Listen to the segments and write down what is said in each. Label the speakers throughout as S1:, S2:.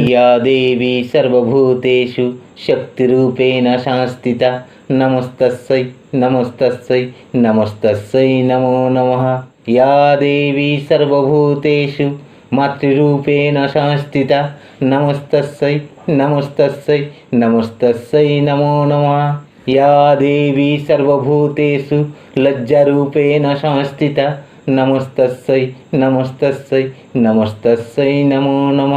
S1: या देवी सर्वभूतेषु शक्तिरूपेण संस्थिता नमस्तस्यै नमस्तस्यै नमस्तस्यै नमो नमः या देवी सर्वभूतेषु मातृरूपेण संस्थिता नमस्तस्यै नमस्तस्यै नमस्तस्यै नमो नमः या देवी सर्वभूतेषु लज्जारूपेण संस्थिता নমস্তস্যৈ নমস্তস্যৈ নমস্তস্যৈ নমো নম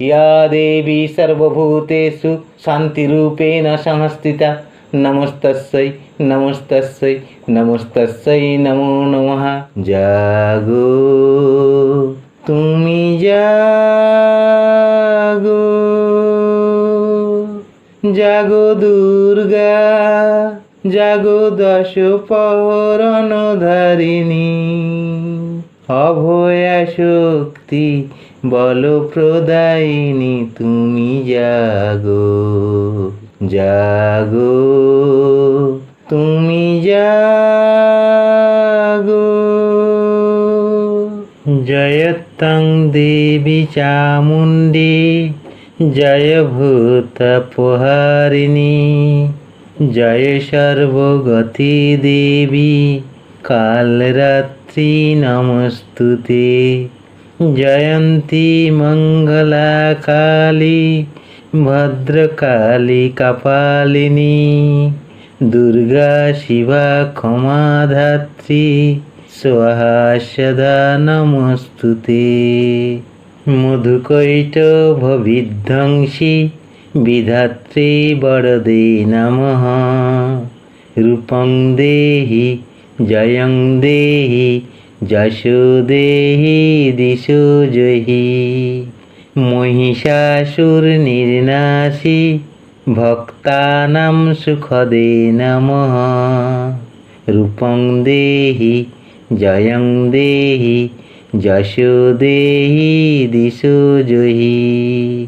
S1: ইয়া দেবী সর্বভূতেষু শান্তিরূপেণ সংস্থিতা নমস্তস্যৈ নমস্তস্যৈ নমস্তস্যৈ নমো নম জাগো তুমি জাগো জাগো দুর্গা জাগো দশ পরণ ধারিণী অভয়া শক্তি বল প্রদায়িনী, তুমি জাগো জাগো, তুমি জাগো। জয়ত্তং দেবী চামুণ্ডী, জয় ভূতপহারিণী জয় সর্বগতি দেবী কালরাত্রি নমস্তুতে জয়ন্তী মঙ্গলা কালী ভদ্রকালী কপালিনী দুর্গা শিবা ক্ষমাধাত্রী স্বাহা সদা নমস্তুতে মধুকৈটভবিধ্বংসী বিধাত্রী বরদে নমঃ রূপং দেহি জয়ং দেহি যশো দেহি দিশো জহি মহিষাসুর নির্নাশী ভক্তানাং সুখদে নমঃ। রূপং দেহি, জয়ং দেহি যশো দেহি দিশো জহি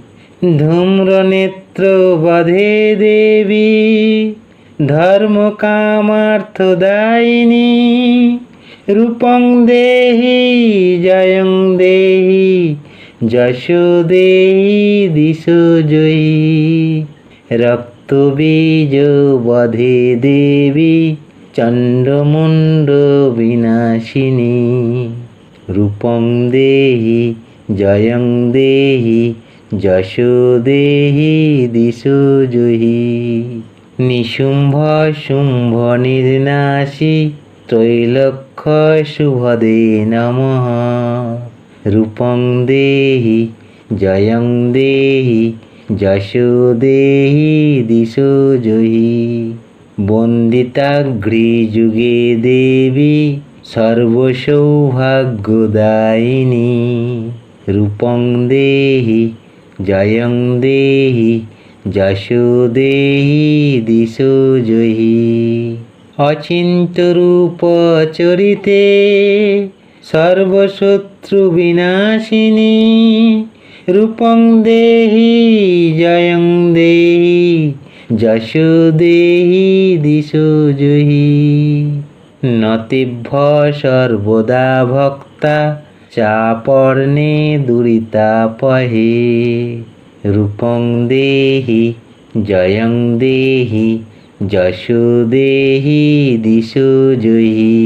S1: ধূম্রনেত্র বধে দেবী। ধর্ম কামার্থদায়িনী রূপং দেহি, জয়ং দেহি, যশো দেহি, দিশো জয়ী। রক্তবীজ বধে দেবী চণ্ডমুণ্ড বিনাশিনী। রূপং দেহি, জয়ং দেহি, যশো দেহি, দিশো জহি নিশুম্ভ শুম্ভ নির্নাশী ত্রৈলক্ষ শুভদে নমঃ। রূপং দেহি, জয়ং দেহি, যশো দেহি, দিশো জহি। বন্দিতাগ্রি যুগে দেবী, সর্বসৌভাগ্যদায়িনী। রূপং দেহি, জয়ং দেহি যশো দেহি দিশো জহি। অচিন্তরূপ চরিতে সর্বশত্রু বিনাশিনী। রূপং দেহি জয়ং দেহি। যশো দেহি দিশো জহি। নতিভ্য সর্বদা ভক্তা, চাপর্ণে দুরিতা পহে। রূপং দেহি জয়ং দেহি যশো দেহি দিশো জহি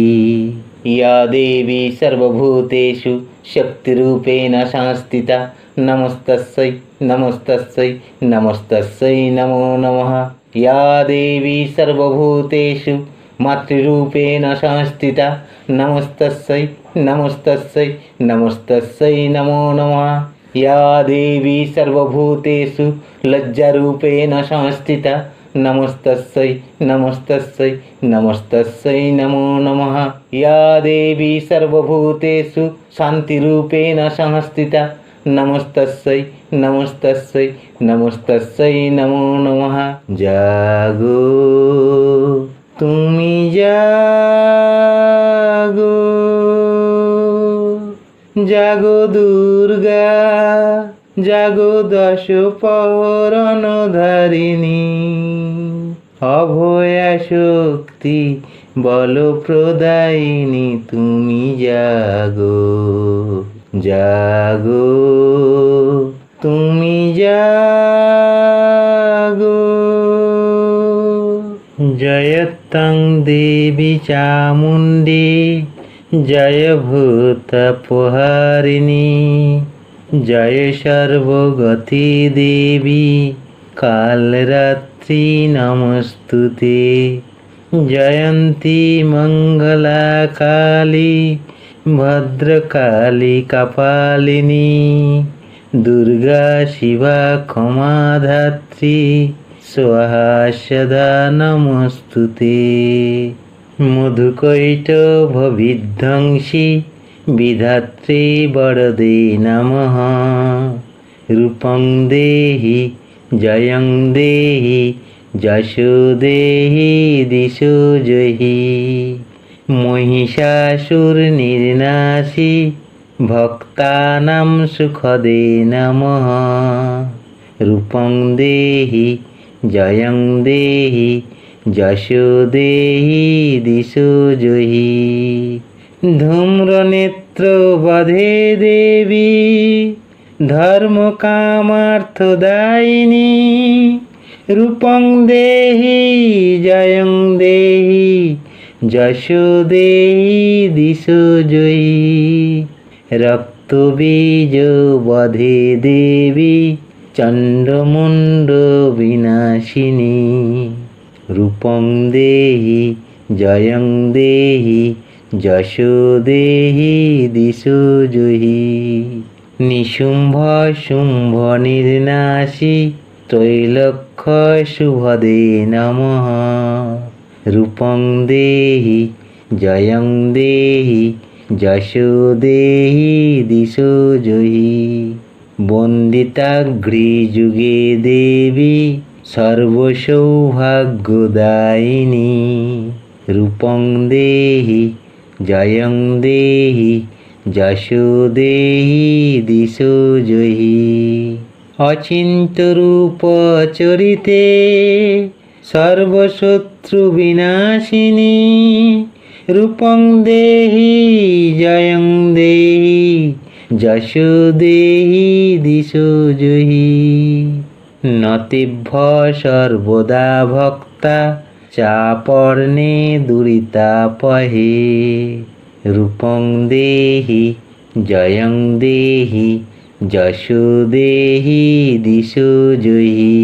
S1: या देवी सर्वभूतेषु शक्तिरूपेण संस्थिता नमस्तस्यै नमस्तस्यै नमस्तस्यै नमो नमः या देवी सर्वभूतेषु मातृरूपेण संस्थिता नमस्तस्यै नमस्तस्यै नमस्तस्यै नमो नमः या देवी सर्वभूतेषु लज्जारूपेण संस्थिता नमस्तस्यै नमस्तस्यै नमस्तस्यै नमो नमः या देवी सर्वभूतेषु शान्तिरूपेण संस्थिता नमस्तस्यै नमस्तस्यै नमस्तस्यै नमो नमः जागो তুমি जागो जागो दुर्गा জাগো দশ পরণ অভয়া শক্তি বল প্রদায়িনী, তুমি জাগো জাগো, তুমি জাগো। জয়তং দেবী চামুণ্ডী জয় ভূতপহারিণী জয় সর্বগতি দেবী কালরাত্রি নমস্তুতে। জয়ন্তী মঙ্গলা কালী ভদ্রকালী কপালিনী, দুর্গা শিবা ক্ষমাধাত্রী স্বাহা সদা নমস্তুতে। মধুকৈটভবিধ্বংসী বিধাত্রী বড়দে নমঃ। রূপং দেহি, জয়ং দেহি, যশো দেহি, দিশো জহি। মহিষাসুর নির্নাশী ভক্তানাং সুখদে নমঃ। রূপং দেহি, জয়ং দেহি, যশো দেহি, দিশো জহি। ধূম্রনেত্র বধে দেবী ধর্ম কামার্থদায়িনী রূপং দেহি, জয়ং দেহি যশো দেহি দিশো জয়ী। রক্তবীজ বধে দেবী চণ্ডমুণ্ড বিনাশিনী। রূপং দেহি, জয়ং দেহি যশো দেহি দিশো জহি। নিশুম্ভ শুম্ভ নির্নাশী ত্রৈলক্ষ শুভদে নমঃ। রূপং দেহি, জয়ং দেহি যশো দেহি দিশো জহি। বন্দিতাঘ্রি যুগে দেবী, সর্বসৌভাগ্যদায়িনী। রূপং দেহি জয়ং দেহি, যশো দেহি, দিশো জহি। অচিন্ত রূপ চরিতে সর্বশত্রু বিনাশিনী, রূপং দেহি, জয়ং দেহি, যশো দেহি, দিশো জহি। নতিভ্য সর্বদা ভক্তা চাপর্ণে দুরিতাপহে রূপং দেহি জয়ং দেহি যশো দেহি দিশো জহি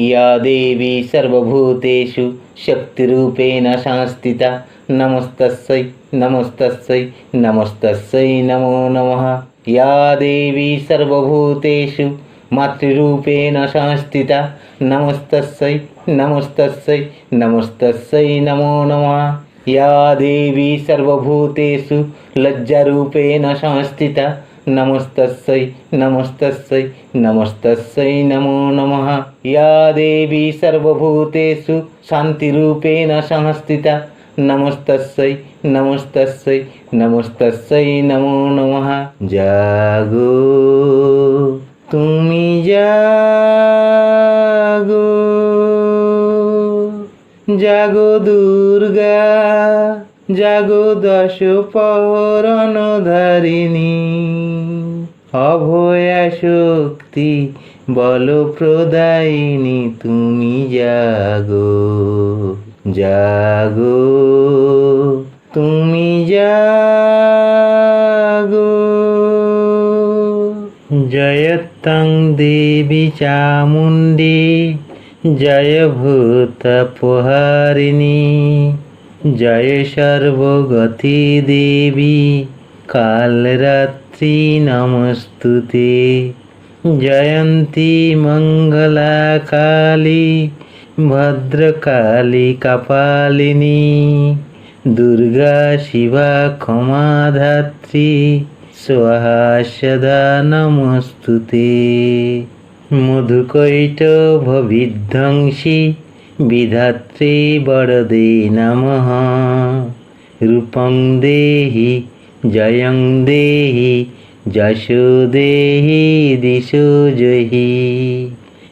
S1: या देवी सर्वभूतेषु शक्तिरूपेण संस्थिता नमस्तस्यै नमस्तस्यै नमस्तस्यै नमो नमः या देवी सर्वभूतेषु मातृरूपेण संस्थिता नमस्तस्यै নমস্তস্যৈ নমস্তস্যৈ নমো নমঃ ইয়া দেবী সর্বভূতেষু লজ্জারূপেণ সংস্থিতা নমস্তস্যৈ নমস্তস্যৈ নমস্তস্যৈ নমো নমঃ ইয়া দেবী সর্বভূতেষু শান্তিরূপেণ সংস্থিতা নমস্তস্যৈ নমস্তস্যৈ নমস্তস্যৈ নমো নমঃ জাগো তুমি যা জাগো দুর্গা, জাগো দশ পহরণ ধারিণী অভয়া শক্তি বল প্রদায়িনী তুমি জাগো জাগো, তুমি জাগো। জয়তং দেবী চামুণ্ডী। জয় ভূতপহারিণী জয় সর্বগতি দেবী কালরাত্রি নমস্তুতে। জয়ন্তী মঙ্গলা কালী ভদ্রকালী কপালিনী, দুর্গা শিবা ক্ষমাধাত্রী সদা নমস্তুতে। মধুকৈটভবিধ্বংসী বিধাত্রী বড়দে নমঃ। রূপং দেহি, জয়ং দেহি, যশো দেহি, দিশো জহি।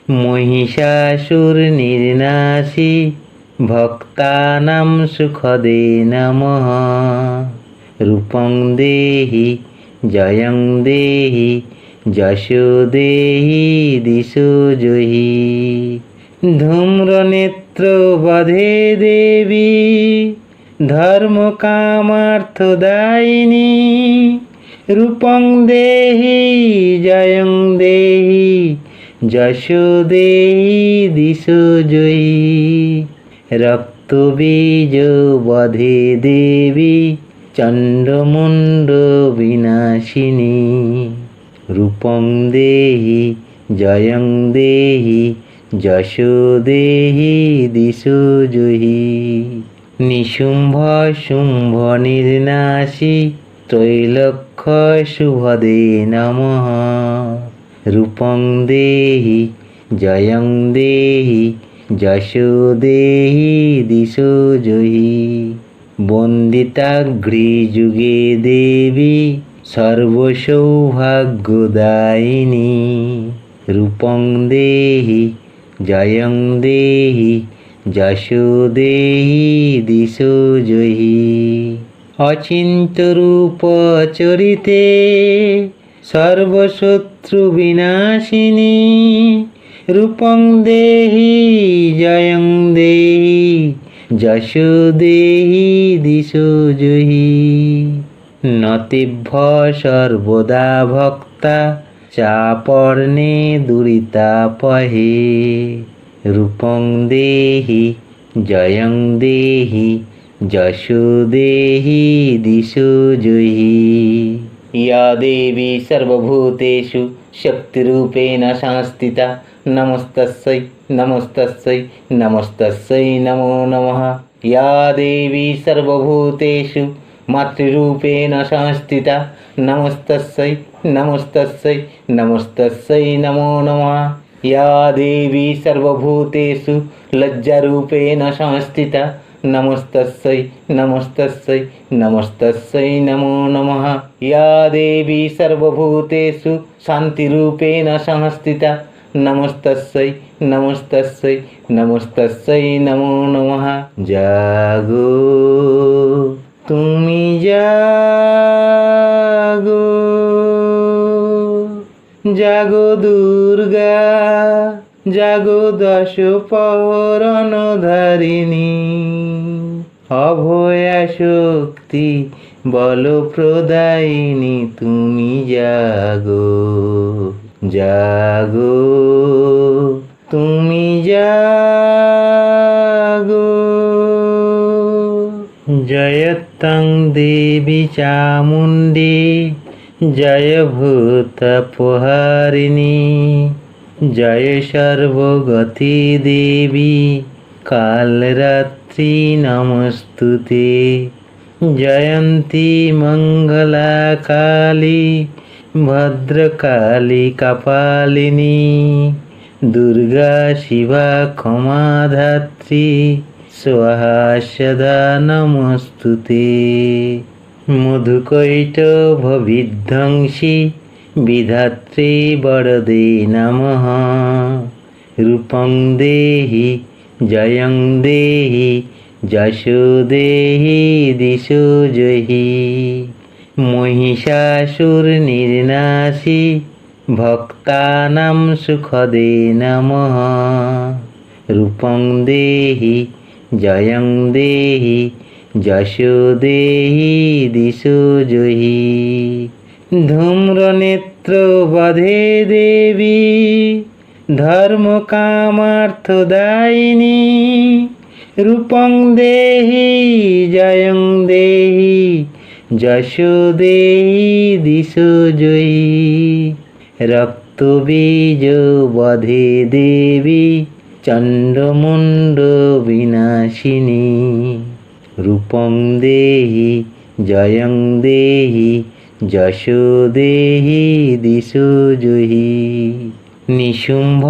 S1: মহিষাসুর নির্নাশী ভক্তানাং সুখদে নমঃ। রূপং দেহি, জয়ং দেহি যশো দেহি দিশো জয়ী ধূম্র নেত্র বধে দেবী। ধর্ম কামার্থ দায়িনী। রূপং দেহি, জয়ং দেহি। যশো দেহি দিশো জয়ী রক্তবীজ বধে দেবী। চণ্ডমুণ্ড বিনাশিনী। রূপং দেহি, জয়ং দেহি যশো দেহি দিশো জয়ী নিশুম্ভ শুম্ভ নির্নাশী, ত্রৈলক্ষ শুভদে নমঃ। রূপং দেহি, জয়ং দেহি যশো দেহি দিশো জয়ী বন্দিতাঘ্রি যুগে দেবী সর্বসৌভাগ্যদায়িনী, রূপং দেহি, জয়ং দেহি যশো দেহি দিশো জয়ী অচিন্ত রূপ চরিতে সর্বশত্রু বিনাশিনী, রূপং দেহি, জয়ং দেহি যশো দেহি দিশো জয়ী নতিভ্য সর্বদা ভক্তা চাপর্ণে দুরিতা পহে। রূপং দেহি, জয়ং দেহি, যশো দেহি, দিশো জহি ইয়া দেবী সর্বভূতেষু, শক্তিরূপেণ সংস্থিতা নমস্তস্যৈ নমস্তস্যৈ নমস্তস্যৈ নমো নমঃ। ইয়া দেবী সর্বভূতেষু মাতৃরূপেণ সংস্থিতা নমস্তস্যৈ নমস্তস্যৈ নমস্তস্যৈ নমো নমঃ ইয়া দেবী সর্বভূতেষু লজ্জারূপেণ সংস্থিতা নমস্তস্যৈ নমস্তস্যৈ নমস্তস্যৈ নমো নমঃ ইয়া দেবী সর্বভূতেষু শান্তিরূপেণ সংস্থিতা নমস্তস্যৈ নমস্তস্যৈ নমস্তস্যৈ নমো নমঃ জাগো তুমি জাগো জাগো দুর্গা, জাগো দশ পহরণ ধারিণী অভয়া শক্তি বল প্রদায়িনী, তুমি জাগো জাগো, তুমি জাগো। জয়ত্তং দেবী চামুণ্ডী জয় ভূতপহারিণী জয় সর্বগতি দেবী কালরাত্রি নমস্তুতে জয়ন্তী মঙ্গলা কালী ভদ্রকালী কপালিনী দুর্গা শিবা ক্ষমাধাত্রী সদা নমস্তুতে মধুকৈটভবিধ্বংসী বিধাত্রী বড়দে নমঃ রূপং দেহি জয়ং দেহি যশো দেহি দিশো জয়ী মহিষাসুর নির্নাশী ভক্তানাং সুখদে নমঃ রূপং দেহি জয়ং দেহি, যশো দেহি, দিশো জয়ী ধূম্র নেত্র বধে দেবী, ধর্ম কামার্থ দায়িনী। রূপং দেহি, জয়ং দেহি, যশো দেহি, দিশো জয়ী রক্তবীজ বধে দেবী চণ্ডমুণ্ড বিনাশিনী রূপং দেহি, জয়ং দেহি যশো দেহি দিশো জয়ী নিশুম্ভ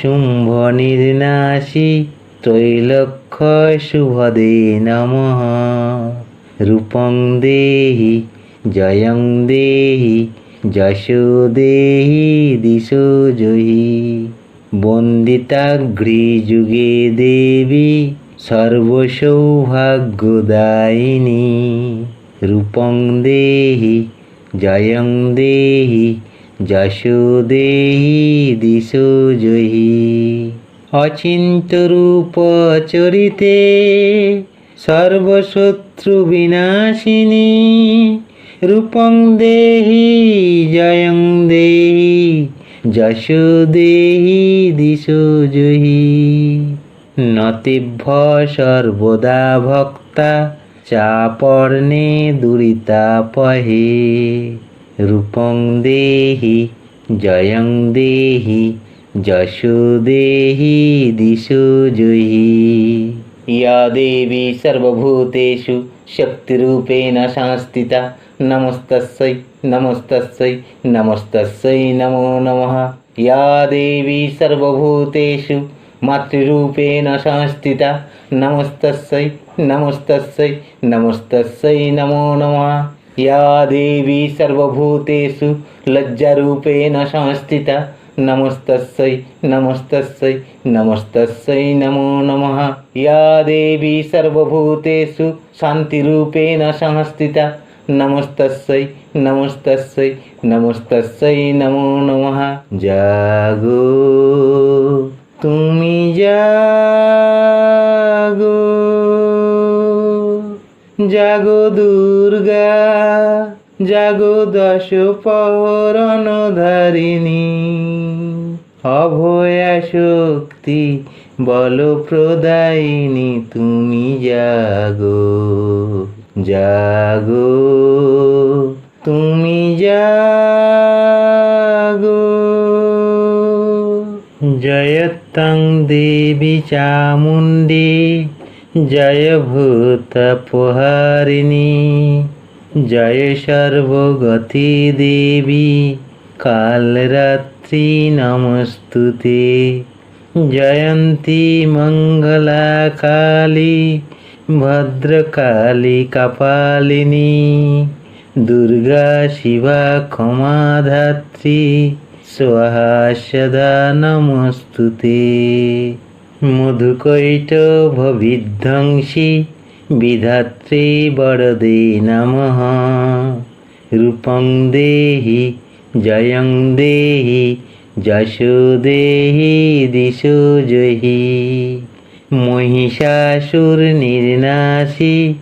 S1: শুম্ভ নির্নাশী, ত্রৈলক্ষ শুভদে নমঃ। রূপং দেহি, জয়ং দেহি যশো দেহি দিশো জয়ী বন্দিতাঘ্রি যুগে দেবী সর্বসৌভাগ্যদায়িনী। রূপং দেহি, জয়ং দেহি যশো দেহি দিশো জয়ী অচিন্ত রূপ চরিতে সর্বশত্রু বিনাশিনী। রূপং দেহি, জয়ং দেহি যশো দেহি, দিশো জহি। নতিভ্য সর্বদা ভক্তা চাপর্ণে দুরিতা পহে। রূপং দেহি, জয়ং দেহি, যশো দেহি, দিশো জহি। ইয়া দেবী সর্বভূতেষু, শক্তিরূপেণ সংস্থিতা নমস্তস্যৈ নমস্তস্যৈ নমস্তস্যৈ নমো নমঃ ইয়া দেবী সর্বভূতেষু মাতৃরূপেণ সংস্থিতা নমস্তস্যৈ নমস্তস্যৈ নমস্তস্যৈ নমো নমঃ ইয়া দেবী সর্বভূতেষু লজ্জারূপেণ সংস্থিতা নমস্তস্যৈ নমস্তস্যৈ নমস্তস্যৈ নমো নমঃ ইয়া দেবী সর্বভূতেষু শান্তিরূপেণ সংস্থিতা নমস্তাস্যই নমস্তাস্যই নমস্তাস্যই নমো নমঃ জাগো তুমি জাগো জাগো দুর্গা জাগো দশ পরণ ধারিণী অভয়া শক্তি বল প্রদায়িনী তুমি জাগো জাগো, তুমি জাগো। জয়ত্তং দেবী চামুণ্ডী, জয় ভূতপহারিণী জয় সর্বগতি দেবী, কালরাত্রি নমস্তুতে। জয়ন্তী মঙ্গলা কালী ভদ্রকালী কপালিনী, দুর্গা শিবা ক্ষমাধাত্রী সদা নমস্তুতে। মধুকৈটভবিধ্বংসী বিধাত্রী বড়দে নমঃ। রূপং দেহি, জয়ং দেহি, যশো দেহি, দিশো জয়ী মহিষাসুর নির্নাশী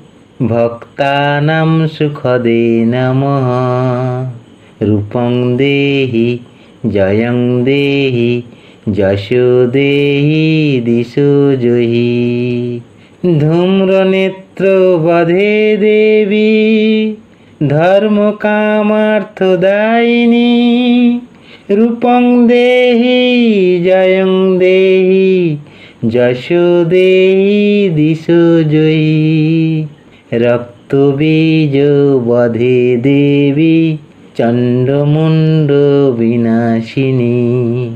S1: ভক্তানাং সুখদে নমঃ। রূপং দেহি, জয়ং দেহি যশো দেহি দিশো জয়ী ধূম্রনেত্র বধে দেবী, ধর্ম কামার্থদায়িনী রূপং দেহি, জয়ং দেহি যশো দেহি দিশো জয়ী। রক্তবীজ বধে দেবী চণ্ডমুণ্ড বিনাশিনী।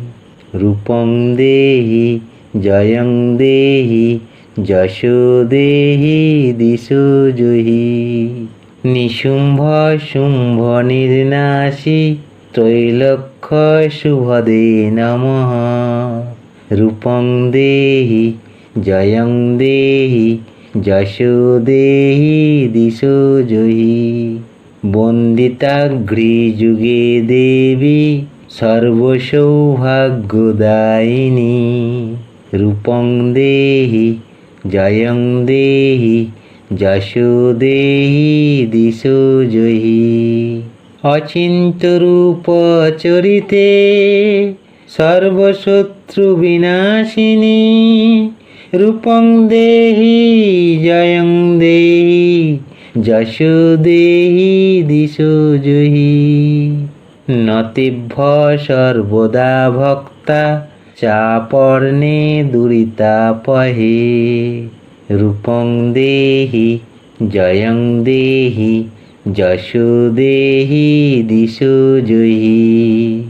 S1: রূপং দেহি, জয়ং দেহি যশো দেহি দিশো জয়ী। নিশুম্ভ শুম্ভ নির্নাশী ত্রৈলক্ষ শুভদে নমঃ। রূপং দেহি, জয়ং দেহি যশো দেহি দিশো জয়ী বন্দিতাঘ্রি যুগে দেবী, সর্বসৌভাগ্যদায়িনী। রূপং দেহি, জয়ং দেহি যশো দেহি দিশো জয়ী অচিন্ত রূপ চরিতে সর্বশত্রু বিনাশিনী, রূপং দেহি, জয়ং দেহি, যশো দেহি, দিশো জয়ী নতিভ্য সর্বদা ভক্তা, চাপর্ণে দুরিতা পহে। রূপং দেহি, জয়ং দেহি, যশো দেহি, দিশো জয়ী